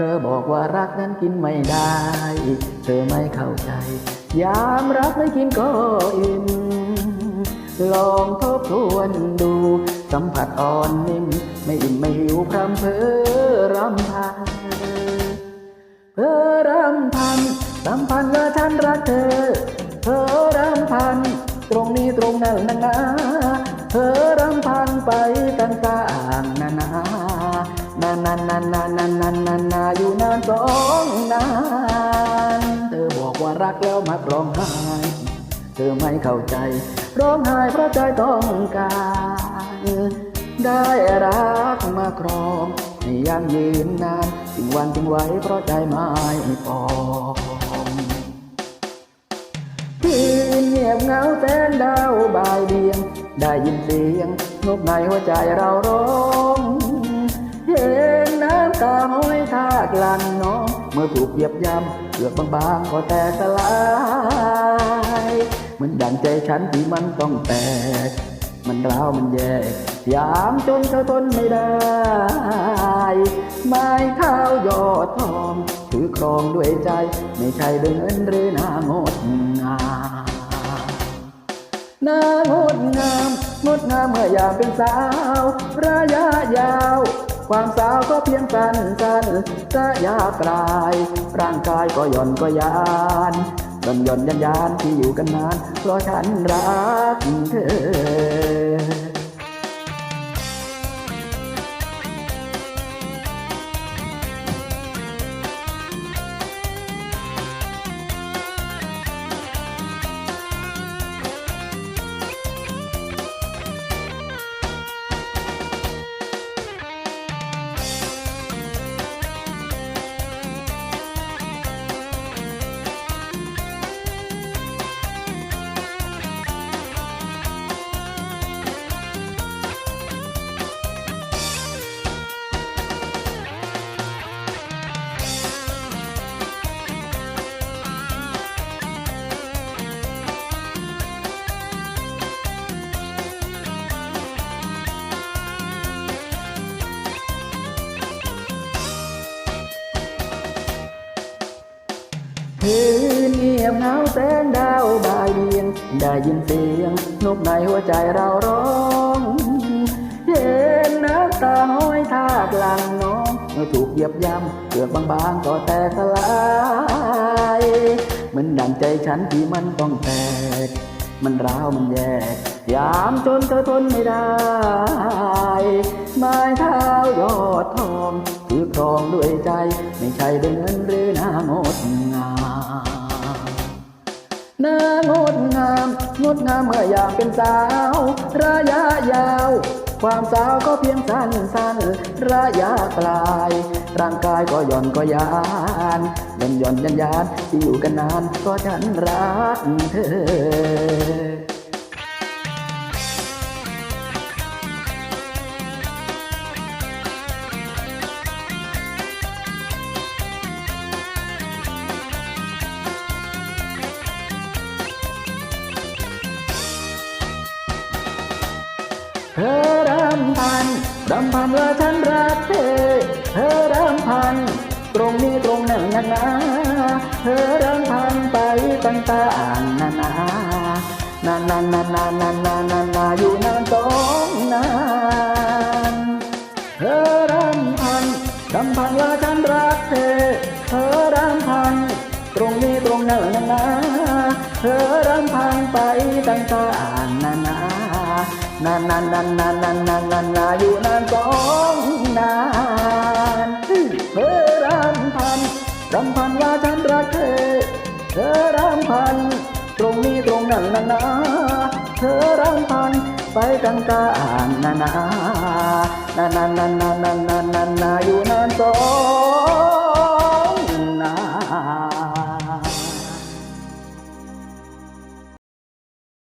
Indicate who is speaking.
Speaker 1: เธอบอกว่ารักนั้นกินไม่ได้ เธอไม่เข้าใจ ยามรักไม่กินก็อิ่มลองทบทวนดู สัมผัสอ่อนนิ่ม ไม่อิ่มไม่หิวพรำเพอรำพันเธอรำพันสัมพันธ์ว่าฉันรักเธอเธอรำพันตรงนี้ตรงนั้นนานานานานานานานานาอยู่นานสองนาน เธอบอกว่ารักแล้วมักร้องไห้ เธอไม่เข้าใจ ร้องไห้เพราะใจต้องการ ได้รักมาครองให้ยังยืนนานถึงวันถึงไว้เพราะใจไม่ปองคืนเงียบเหงาแสนดาวบายเบียง ได้ยินเสียงนกในหัวใจเราร้อง ตาห้อยท่ากลั้นน้องเมื่อถูกเหยียบยำเกือบบางๆก็แตกสลายเหมือนดังใจฉันที่มันต้องแตก มันร้าวมันแยกยามจนเธอทนไม่ได้ ไม้เท้ายอดทอง ถือครองด้วยใจ ไม่ใช่เดินหรือหน้างดงามนางดงามงดงามเมื่อยามเป็นสาว ระยะยาว ความสาวก็เพียงสั้นสั้นระยะกลาย ร่างกายก็หย่อนก็ยานย่อนย่อนยันยานที่อยู่กันนาน เพราะฉันรักเธอ คืนเงียบเหงาแสงดาวบ่ายเบียง ได้ยินเสียงนกในหัวใจเราร้องเห็นน้ำตาห้อยท่ากลางน้องเมื่อถูกเหยียบย่ำเกือบบางๆก็แตกสลายเหมือนดังใจฉันที่มันต้องแตก มันร้าวมันแยก ยามจนเธอทนไม่ได้ ดทองถือครองด้วยใจ ไม่ใช่ด้วยเงินหรือหน้างดงามหน้างดงาม งดงามเมื่อยามเป็นสาว ระยะยาว ความสาวก็เพียงสั้นสั้นระยะปลาย ร่างกายก็หย่อนก็ยานย่อนย่อนยันยานที่อยู่กันนานก็ฉันรักเธอ เธอรำพันรำพันว่าฉันรักเธอ เธอรำพัน ตรงนี้ตรงนั้นนานาเธอรำพันไปต่างๆนานานานานานานานานานาอยู่นานสองนานเธอรำพันรำพันว่าฉันรักเธอ เธอรำพัน ตรงนี้ตรงนั้นนานาเธอรำพันไปต่างๆนานา นานนานนานนานนานนานนานนาอยู่นานสองนานเธอรำพันรำพันว่าฉันรักเธอ เธอรำพัน ตรงนี้ตรงนั้นนานาเธอรำพันไปกันกลางนานา นานนานนานนานนานนานอยู่